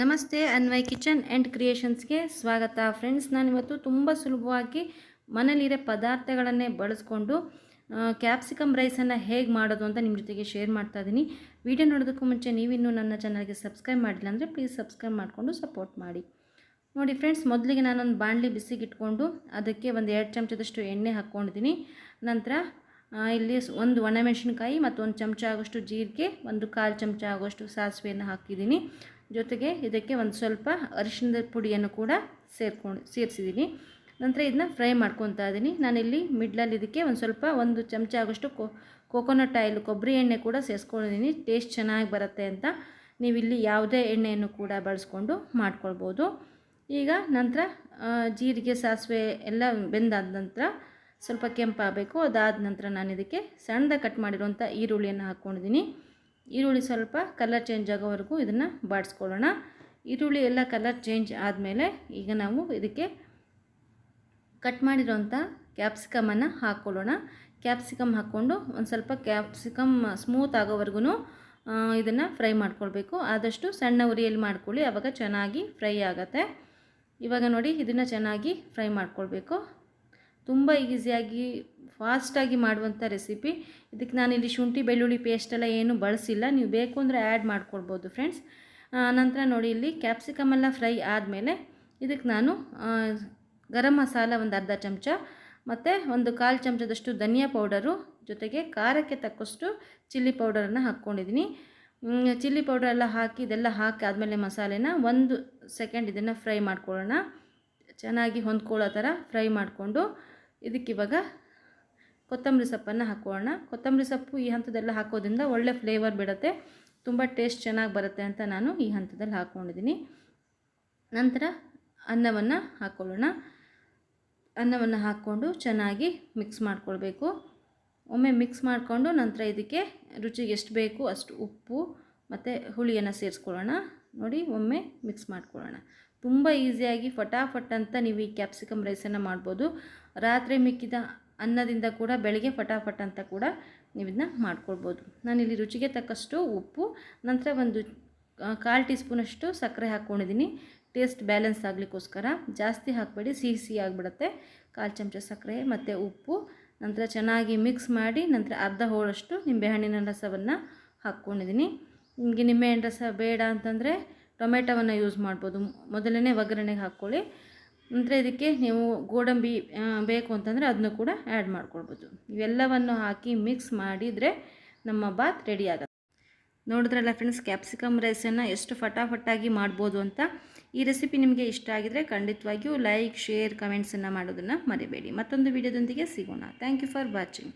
ನಮಸ್ತೆ, Anvay kitchen and ಕ್ರಿಯೇಷನ್ಸ್ಗೆ ಸ್ವಾಗತ. Friends, ನಾನಿವತ್ತು ತುಂಬ ಸುಲಭವಾಗಿ ಮನೇಲಿರೋ ಪದಾರ್ಥಗಳನ್ನೇ ಬಳಸ್ಕೊಂಡು ಕ್ಯಾಪ್ಸಿಕಮ್ ರೈಸನ್ನು ಹೇಗೆ ಮಾಡೋದು ಅಂತ ನಿಮ್ಮ ಜೊತೆಗೆ ಶೇರ್ ಮಾಡ್ತಾ ಇದ್ದೀನಿ ವಿಡಿಯೋ ನೋಡೋದಕ್ಕೂ ಮುಂಚೆ ನೀವಿನ್ನೂ ನನ್ನ ಚಾನಲ್ಗೆ ಸಬ್ಸ್ಕ್ರೈಬ್ ಮಾಡಿಲ್ಲ ಅಂದರೆ ಪ್ಲೀಸ್ ಸಬ್ಸ್ಕ್ರೈಬ್ ಮಾಡಿಕೊಂಡು ಸಪೋರ್ಟ್ ಮಾಡಿ. ನೋಡಿ ಫ್ರೆಂಡ್ಸ್, ಮೊದಲಿಗೆ ನಾನೊಂದು ಬಾಣಲಿ ಬಿಸಿಗಿಟ್ಕೊಂಡು ಅದಕ್ಕೆ ಒಂದು ಎರಡು ಚಮಚದಷ್ಟು ಎಣ್ಣೆ ಹಾಕ್ಕೊಂಡಿದ್ದೀನಿ ನಂತರ ಇಲ್ಲಿ ಒಂದು ಒಣಮೆಣಸಿನ್ಕಾಯಿ ಮತ್ತು ಒಂದು ಚಮಚ ಆಗೋಷ್ಟು ಜೀರಿಗೆ, ಒಂದು ಕಾಲು ಚಮಚ ಆಗೋಷ್ಟು ಸಾಸಿವೆಯನ್ನು ಹಾಕಿದ್ದೀನಿ ಜೊತೆಗೆ ಇದಕ್ಕೆ ಒಂದು ಸ್ವಲ್ಪ ಅರಿಶಿಣದ ಪುಡಿಯನ್ನು ಕೂಡ ಸೇರ್ಕೊಂಡು ಸೇರಿಸಿದ್ದೀನಿ ನಂತರ ಇದನ್ನ ಫ್ರೈ ಮಾಡ್ಕೊತಾ ಇದ್ದೀನಿ ನಾನಿಲ್ಲಿ ಮಿಡ್ಲಲ್ಲಿ ಇದಕ್ಕೆ ಒಂದು ಸ್ವಲ್ಪ ಒಂದು ಚಮಚ ಆಗೋಷ್ಟು ಕೋಕೋನಟ್ ಆಯಿಲ್, ಕೊಬ್ಬರಿ ಎಣ್ಣೆ ಕೂಡ ಸೇರಿಸ್ಕೊಂಡಿದ್ದೀನಿ ಟೇಸ್ಟ್ ಚೆನ್ನಾಗಿ ಬರುತ್ತೆ ಅಂತ ನೀವಿಲ್ಲಿ ಯಾವುದೇ ಎಣ್ಣೆಯನ್ನು ಕೂಡ ಬಳಸ್ಕೊಂಡು ಮಾಡ್ಕೊಳ್ಬೋದು. ಈಗ ನಂತರ ಜೀರಿಗೆ, ಸಾಸಿವೆ ಎಲ್ಲ ಬೆಂದಾದ ನಂತರ ಸ್ವಲ್ಪ ಕೆಂಪಾಗಬೇಕು. ಅದಾದ ನಂತರ ನಾನು ಇದಕ್ಕೆ ಸಣ್ಣದಾಗಿ ಕಟ್ ಮಾಡಿರುವಂಥ ಈರುಳ್ಳಿಯನ್ನು ಹಾಕ್ಕೊಂಡಿದ್ದೀನಿ ಈರುಳ್ಳಿ ಸ್ವಲ್ಪ ಕಲರ್ ಚೇಂಜ್ ಆಗೋವರೆಗೂ ಇದನ್ನು ಬಾಡಿಸ್ಕೊಳ್ಳೋಣ. ಈರುಳ್ಳಿ ಎಲ್ಲ ಕಲರ್ ಚೇಂಜ್ ಆದಮೇಲೆ ಈಗ ನಾವು ಇದಕ್ಕೆ ಕಟ್ ಮಾಡಿರೋಂಥ ಕ್ಯಾಪ್ಸಿಕಮನ್ನು ಹಾಕ್ಕೊಳ್ಳೋಣ. ಕ್ಯಾಪ್ಸಿಕಮ್ ಹಾಕ್ಕೊಂಡು ಒಂದು ಸ್ವಲ್ಪ ಕ್ಯಾಪ್ಸಿಕಮ್ ಸ್ಮೂತ್ ಆಗೋವರೆಗೂ ಇದನ್ನು ಫ್ರೈ ಮಾಡ್ಕೊಳ್ಬೇಕು. ಆದಷ್ಟು ಸಣ್ಣ ಉರಿಯಲ್ಲಿ ಮಾಡ್ಕೊಳ್ಳಿ ಆವಾಗ ಚೆನ್ನಾಗಿ ಫ್ರೈ ಆಗುತ್ತೆ. ಇವಾಗ ನೋಡಿ, ಇದನ್ನು ಚೆನ್ನಾಗಿ ಫ್ರೈ ಮಾಡ್ಕೊಳ್ಬೇಕು. ತುಂಬ ಈಸಿಯಾಗಿ, ಫಾಸ್ಟಾಗಿ ಮಾಡುವಂಥ ರೆಸಿಪಿ. ಇದಕ್ಕೆ ನಾನಿಲ್ಲಿ ಶುಂಠಿ, ಬೆಳ್ಳುಳ್ಳಿ ಪೇಸ್ಟೆಲ್ಲ ಏನು ಬಳಸಿಲ್ಲ. ನೀವು ಬೇಕು ಅಂದರೆ ಆ್ಯಡ್ ಮಾಡ್ಕೊಳ್ಬೋದು ಫ್ರೆಂಡ್ಸ್ ನಂತರ ನೋಡಿ ಇಲ್ಲಿ ಕ್ಯಾಪ್ಸಿಕಮ್ ಎಲ್ಲ ಫ್ರೈ ಆದಮೇಲೆ ಇದಕ್ಕೆ ನಾನು ಗರಂ ಮಸಾಲ ಒಂದು ಅರ್ಧ ಚಮಚ, ಮತ್ತು ಒಂದು ಕಾಲು ಚಮಚದಷ್ಟು ಧನಿಯಾ ಪೌಡರು, ಜೊತೆಗೆ ಖಾರಕ್ಕೆ ತಕ್ಕಷ್ಟು ಚಿಲ್ಲಿ ಪೌಡರನ್ನು ಹಾಕ್ಕೊಂಡಿದ್ದೀನಿ. ಚಿಲ್ಲಿ ಪೌಡರ್ ಎಲ್ಲ ಹಾಕಿ ಇದೆಲ್ಲ ಹಾಕಿ ಆದಮೇಲೆ ಮಸಾಲೆನ ಒಂದು ಸೆಕೆಂಡ್ ಇದನ್ನು ಫ್ರೈ ಮಾಡ್ಕೊಳ್ಳೋಣ. ಚೆನ್ನಾಗಿ ಹೊಂದ್ಕೊಳ್ಳೋ ಥರ ಫ್ರೈ ಮಾಡಿಕೊಂಡು ಇದಕ್ಕಿವಾಗ ಕೊತ್ತಂಬರಿ ಸೊಪ್ಪನ್ನು ಹಾಕೋಣ. ಕೊತ್ತಂಬರಿ ಸೊಪ್ಪು ಈ ಹಂತದೆಲ್ಲ ಹಾಕೋದ್ರಿಂದ ಒಳ್ಳೆ ಫ್ಲೇವರ್ ಬಿಡುತ್ತೆ. ತುಂಬ ಟೇಸ್ಟ್ ಚೆನ್ನಾಗಿ ಬರುತ್ತೆ ಅಂತ ನಾನು ಈ ಹಂತದಲ್ಲಿ ಹಾಕ್ಕೊಂಡಿದ್ದೀನಿ ನಂತರ ಅನ್ನವನ್ನು ಹಾಕ್ಕೊಳ್ಳೋಣ ಅನ್ನವನ್ನು ಹಾಕ್ಕೊಂಡು ಚೆನ್ನಾಗಿ ಮಿಕ್ಸ್ ಮಾಡ್ಕೊಳ್ಬೇಕು. ಒಮ್ಮೆ ಮಿಕ್ಸ್ ಮಾಡಿಕೊಂಡು ನಂತರ ಇದಕ್ಕೆ ರುಚಿಗೆ ಎಷ್ಟು ಬೇಕು ಅಷ್ಟು ಉಪ್ಪು ಮತ್ತು ಹುಳಿಯನ್ನು ಸೇರಿಸ್ಕೊಳ್ಳೋಣ. ನೋಡಿ ಒಮ್ಮೆ ಮಿಕ್ಸ್ ಮಾಡ್ಕೊಳ್ಳೋಣ. ತುಂಬ ಈಸಿಯಾಗಿ ಫಟಾಫಟ್ ಅಂತ ನೀವು ಈ ಕ್ಯಾಪ್ಸಿಕಮ್ ರೈಸನ್ನು ಮಾಡ್ಬೋದು. ರಾತ್ರಿ ಮಿಕ್ಕಿದ ಅನ್ನದಿಂದ ಕೂಡ ಬೆಳಗ್ಗೆ ಫಟಾಫಟ್ ಅಂತ ಕೂಡ ನೀವು ಇದನ್ನ ಮಾಡ್ಕೊಳ್ಬೋದು. ನಾನಿಲ್ಲಿ ರುಚಿಗೆ ತಕ್ಕಷ್ಟು ಉಪ್ಪು, ನಂತರ ಒಂದು ಕಾಲು ಟೀ ಸ್ಪೂನಷ್ಟು ಸಕ್ಕರೆ ಹಾಕ್ಕೊಂಡಿದ್ದೀನಿ. ಟೇಸ್ಟ್ ಬ್ಯಾಲೆನ್ಸ್ ಆಗಲಿಕ್ಕೋಸ್ಕರ. ಜಾಸ್ತಿ ಹಾಕಬೇಡಿ, ಸಿಹಿ ಸಿಹಿ ಆಗಿಬಿಡುತ್ತೆ. ಕಾಲು ಚಮಚ ಸಕ್ಕರೆ ಮತ್ತು ಉಪ್ಪು, ನಂತರ ಚೆನ್ನಾಗಿ ಮಿಕ್ಸ್ ಮಾಡಿ, ನಂತರ ಅರ್ಧ ಹೋಳಷ್ಟು ನಿಂಬೆಹಣ್ಣಿನ ರಸವನ್ನು ಹಾಕ್ಕೊಂಡಿದ್ದೀನಿ. ನಿಮಗೆ ನಿಂಬೆಹಣ್ಣು ರಸ ಬೇಡ ಅಂತಂದರೆ ಟೊಮೆಟೊವನ್ನು ಯೂಸ್ ಮಾಡ್ಬೋದು. ಮೊದಲನೇ ಒಗ್ಗರಣೆಗೆ ಹಾಕ್ಕೊಳ್ಳಿ. ನಂತರ ಇದಕ್ಕೆ ನೀವು ಗೋಡಂಬಿ ಬೇಕು ಅಂತಂದರೆ ಅದನ್ನು ಕೂಡ ಆ್ಯಡ್ ಮಾಡ್ಕೊಳ್ಬೋದು. ಇವೆಲ್ಲವನ್ನು ಹಾಕಿ ಮಿಕ್ಸ್ ಮಾಡಿದರೆ ನಮ್ಮ ಬಾತ್ ರೆಡಿ ಆಗುತ್ತೆ. ನೋಡಿದ್ರಲ್ಲ ಫ್ರೆಂಡ್ಸ್ ಕ್ಯಾಪ್ಸಿಕಮ್ ರೈಸನ್ನು ಎಷ್ಟು ಫಟಾಫಟಾಗಿ ಮಾಡ್ಬೋದು ಅಂತ? ಈ ರೆಸಿಪಿ ನಿಮಗೆ ಇಷ್ಟ ಆಗಿದರೆ ಖಂಡಿತವಾಗಿಯೂ ಲೈಕ್ ಶೇರ್ ಕಮೆಂಟ್ಸನ್ನು ಮಾಡೋದನ್ನು ಮರಿಬೇಡಿ. ಮತ್ತೊಂದು ವಿಡಿಯೋದೊಂದಿಗೆ ಸಿಗೋಣ. Thank you for watching